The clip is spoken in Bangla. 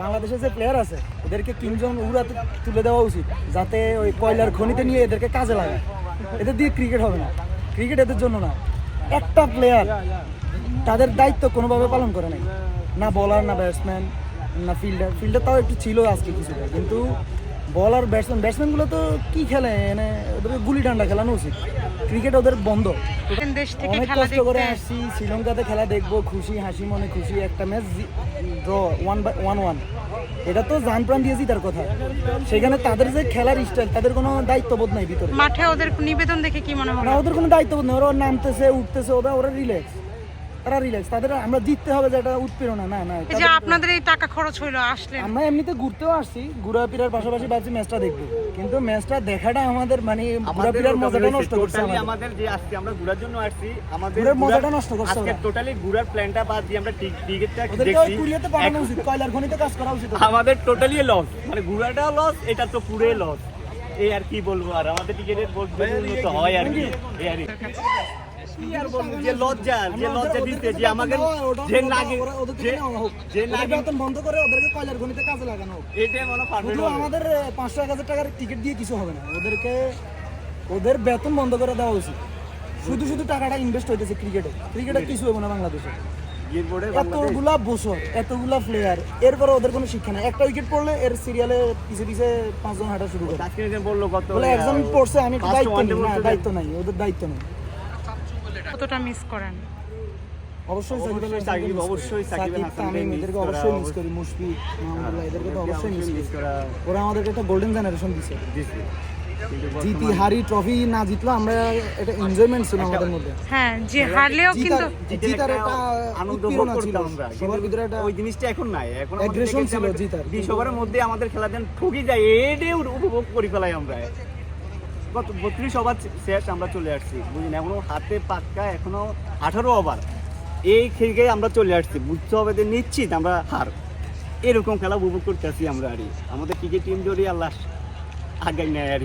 বাংলাদেশের যে প্লেয়ার আছে এদেরকে কিংজন উড়াতে তুলে দেওয়া উচিত, যাতে ওই কয়লার খনিতে নিয়ে এদেরকে কাজে লাগায়। এদের দিয়ে ক্রিকেট হবে না। ক্রিকেট এদের জন্য না। একটা প্লেয়ার তাদের দায়িত্ব কোনোভাবে পালন করে নাই। না বলার না ব্যাটসম্যান না ফিল্ডার ফিল্ডার তাও একটু ছিল আজকে কিছুটা, কিন্তু বলার ব্যাটসম্যান ব্যাটসম্যানগুলো তো কী খেলে? মানে ওদের গুলি ডান্ডা খেলানো উচিত। ক্রিকেট ওদের বন্ধ। দেশ থেকে খেলা করে আসছি শ্রীলঙ্কাতে খেলা দেখব খুশি হাসি মনে খুশি একটা match draw one by one one এটা তো জান প্রাণ দিয়েছি তার কথা। সেখানে তাদের যে খেলার স্টাইল তাদের কোনো দায়িত্ববোধ নাই ভিতরে। মাঠে ওদের নিবেদন দেখে কি মনে না ওদের কোনো দায়িত্ববোধ নেই। ওরা নামতেছে উঠতেছে ওরা ওরা রিল্যাক্স তারা রিল্যাক্স তাদের আমরা জিততে হবে যেটা উৎপীড়না না না এই যে আপনাদের এই টাকা খরচ হইল আসলেন। আমরা এমনিতে ঘুরতেও আসছি ঘোরাফেরার পাশাপাশি ভাবছি ম্যাচটা দেখব। কিন্তু ম্যাচটা দেখাটা আমাদের মানে ঘোরাফেরার মজাটা নষ্ট করছে আমাদের। আমাদের যে আজকে আমরা ঘোরার জন্য আসছি আমাদের মজাটা নষ্ট করছে আজকে টোটালি ঘোরার প্ল্যানটা বাদ দিয়ে আমরা টিকিটটা দেখছি। কুড়িয়াতে পাঠানো উচিত কয়লার খনিতে কাজ করা উচিত আমাদের টোটালি লস মানে ঘোরাটাও লস এটা তো পুরো লস এই আর কি বলব আর আমাদের টিকিটের বলতে হয় আর কি। এই আর যে লজ্জা যে লজ্জা দিতে যে আমাকে যে থেকে যে বেতন বন্ধ করে ওদেরকে কয়লার খনিতে কাজে লাগানো হোক। এটা মনে পারফেক্ট আমাদের পাঁচশো এক হাজার টাকার টিকিট দিয়ে কিছু হবে না। ওদেরকে ওদের বেতন বন্ধ করে দেওয়া উচিত। শুধু শুধু টাকাটা ইনভেস্ট হইতেছে ক্রিকেটে ক্রিকেটে কিছু হবে না বাংলাদেশে। এতগুলা বছর এতগুলা প্লেয়ার এরপরে ওদের কোনো শিক্ষা নাই। একটা উইকেট পড়লে এর সিরিয়ালে পিছে পিছে পাঁচজন হাঁটা শুরু করে। বলল একজন পড়ছে আমি দায়িত্ব নিই। দায়িত্ব নাই ওদের দায়িত্ব নেই। কতটা মিস করেন? অবশ্যই সাকিব আল অবশ্যই সাকিব, অবশ্যই তামিম এদেরকে অবশ্যই মিস করি মুশফিক মাহমুদুল্লাহ এদেরকে তো অবশ্যই মিস করি। ওরা আমাদেরকে একটা গোল্ডেন জেনারেশন দিছে। জিতি হারি ট্রফি না জিতলো আমরা এটা এনজয়মেন্ট ছিল আমাদের মধ্যে। হ্যাঁ যে হারলেও কিন্তু জিতার- একটা একটা আনন্দ ভোগ করতাম আমরা। সবার ভিতরে একটা ওই জিনিসটা এখন নাই। এখন আমাদের ছিল জিতার। বিশ ওভারের মধ্যে আমাদের খেলা দেন ঠকি যায় এডে উপভোগ করি ফেলাই আমরা। গত বত্রিশ ওভার শেষ আমরা চলে আসছি, বুঝলেন? এখনও হাতে পাক্কা, এখনও আঠারো ওভার। এই খেলে আমরা চলে আসছি, বুঝতে হবে যে নিশ্চিত আমরা হার। এরকম খেলা উপভোগ করতে আসি আমরা, আর। আমাদের ক্রিকেট টিম জড়িয়ে আল্লাহ আগে নেয়, আর।